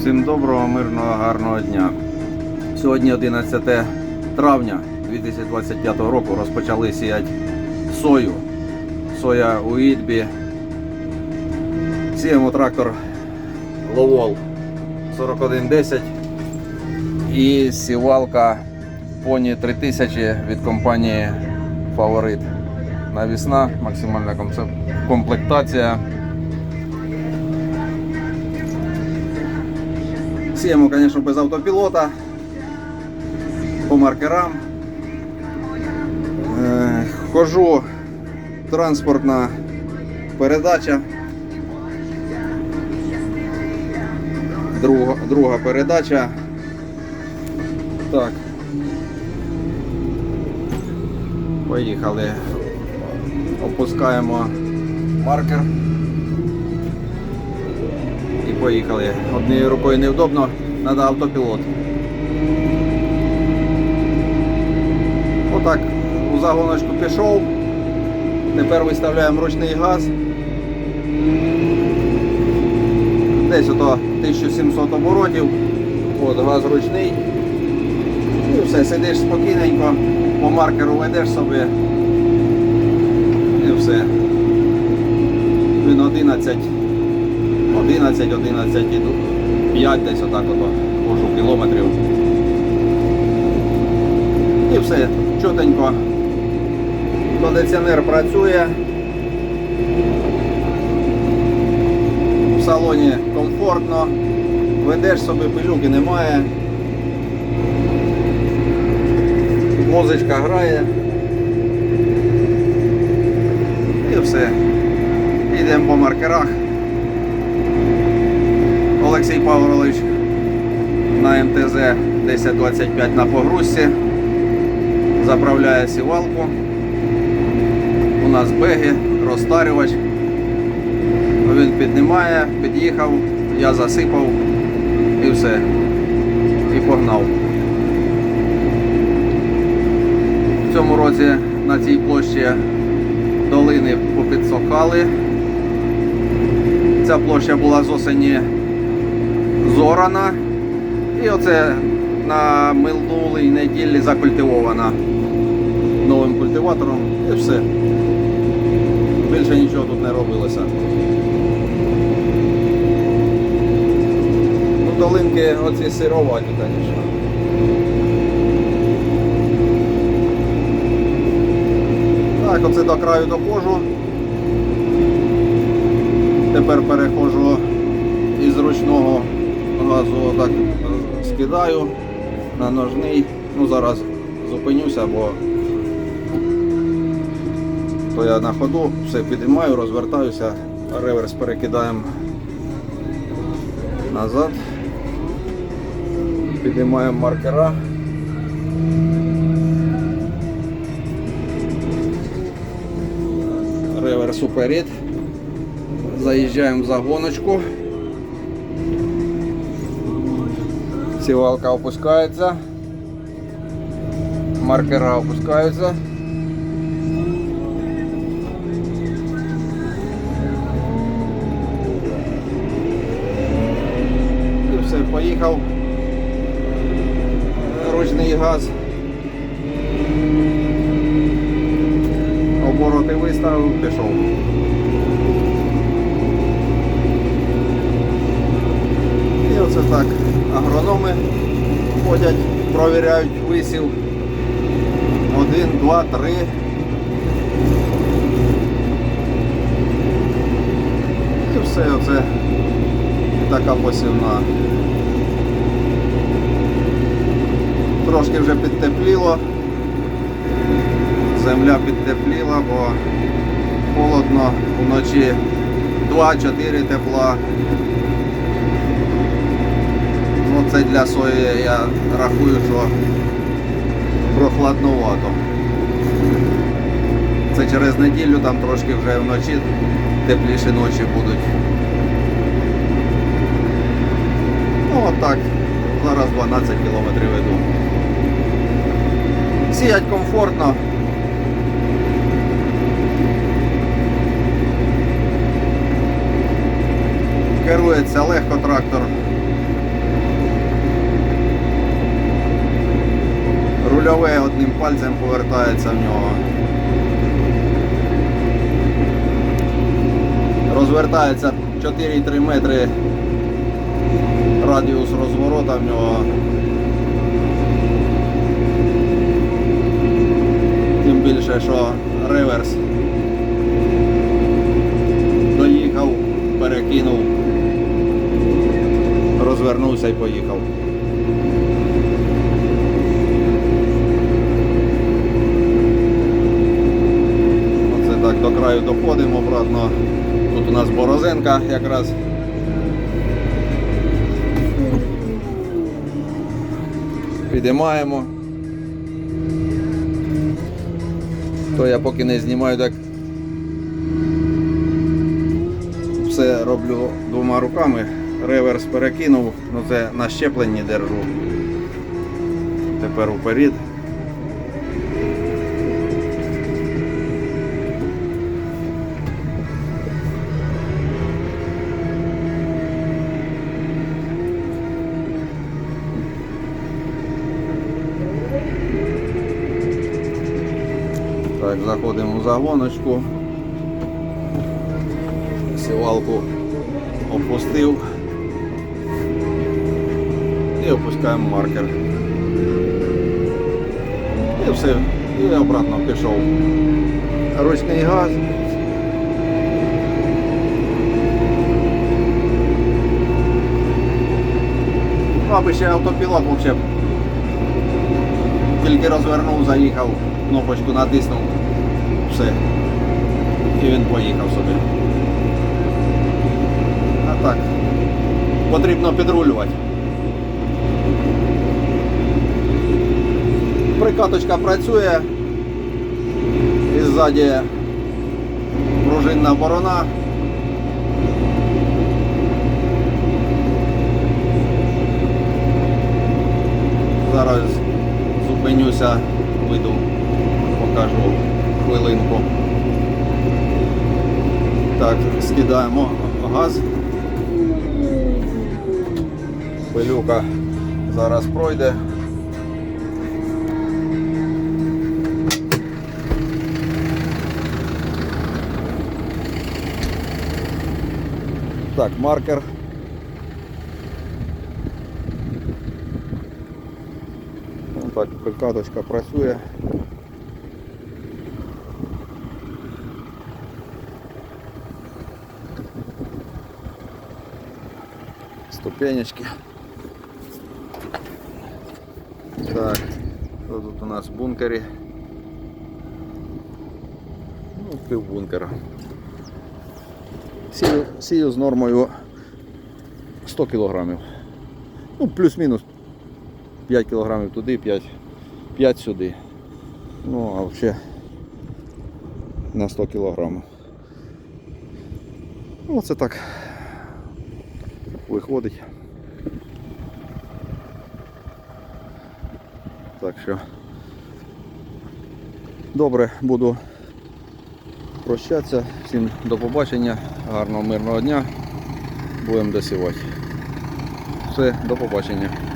Всім доброго, мирного, гарного дня. Сьогодні 11 травня 2025 року розпочали сіяти сою. Соя у Ідбі. Сіємо трактор Ловол 4110 і сівалка Pony 3000 від компанії Фаворит. Навісна, максимальна комплектація. Сіємо, звісно, без автопілота, по маркерам. Е, Хожу транспортна передача. Друга, друга передача. Так. Поїхали. Опускаємо маркер. Поїхали. Однією рукою невдобно, треба автопілот. Отак у загоночку пішов. Тепер виставляємо ручний газ. Десь ото 1700 оборотів. От газ ручний. І все, сидиш спокійненько, по маркеру ведеш собі. І все. Він 11. 11, 11 іду. 5 десь отак ото хожу кілометрів. І все, чотенько. Кондиціонер працює. В салоні комфортно. Ведеш собі, пилюки немає. Музичка грає. І все. Йдемо по маркерах. Олексій Павлович на МТЗ 1025 на погрузці. Заправляє сівалку. У нас беги, розтарювач. Він піднімає, під'їхав, я засипав і все. І погнав. В цьому році на цій площі долини попідсохали. Ця площа була з осені зорана. І оце на минулій неділі закультивована новим культиватором і все. Більше нічого тут не робилося. Ну, долинки оці сироваті, звісно. Так, оце до краю доходжу. Тепер переходжу із ручного газу отак е, скидаю на ножний. Ну зараз зупинюся, бо то я на ходу все підіймаю, розвертаюся, реверс перекидаємо назад. Підіймаємо маркера. Реверс уперед. Заїжджаємо в загоночку. Сівалка опускається. Маркера опускаються. І все, поїхав. Ручний газ. Обороти виставив, пішов. І оце так агрономи ходять, провіряють висів. Один, два, три. І все оце така посівна. Трошки вже підтепліло. Земля підтепліла, бо холодно вночі 2-4 тепла. Це для сої я рахую, що прохладнувато. Це через неділю там трошки вже вночі тепліші ночі будуть. Ну отак. Зараз 12 кілометрів веду. Сіять комфортно. Керується легко трактор. Рульове одним пальцем повертається в нього. Розвертається 4,3 метри радіус розворота в нього. Тим більше, що реверс доїхав, перекинув, розвернувся і поїхав. Оце так до краю доходимо обратно. Тут у нас борозенка якраз. Підіймаємо. То я поки не знімаю, так все роблю двома руками. Реверс перекинув, ну це на щепленні держу. Тепер уперед. Так, заходимо в загоночку. Сівалку опустив. І опускаємо маркер. І все. І обратно пішов. Ручний газ. Ну, аби ще автопілот взагалі тільки розвернув, заїхав, кнопочку натиснув, все. І він поїхав собі. А так, потрібно підрулювати. Прикаточка працює. І ззаді пружинна борона. Зараз зупинюся, вийду, покажу хвилинку. Так, скидаємо газ. Пилюка зараз пройде. Так, маркер. Так, прикаточка працює. Ступенечки. Так, що тут у нас в бункері? Ну, пів бункера. Сію, сію з нормою 100 кг. Ну, плюс-мінус 5 кг туди, 5, 5 сюди. Ну, а взагалі на 100 кг. Оце так виходить. Так що добре, буду прощатися. Всім до побачення, гарного мирного дня. Будемо досівати. Все, до побачення.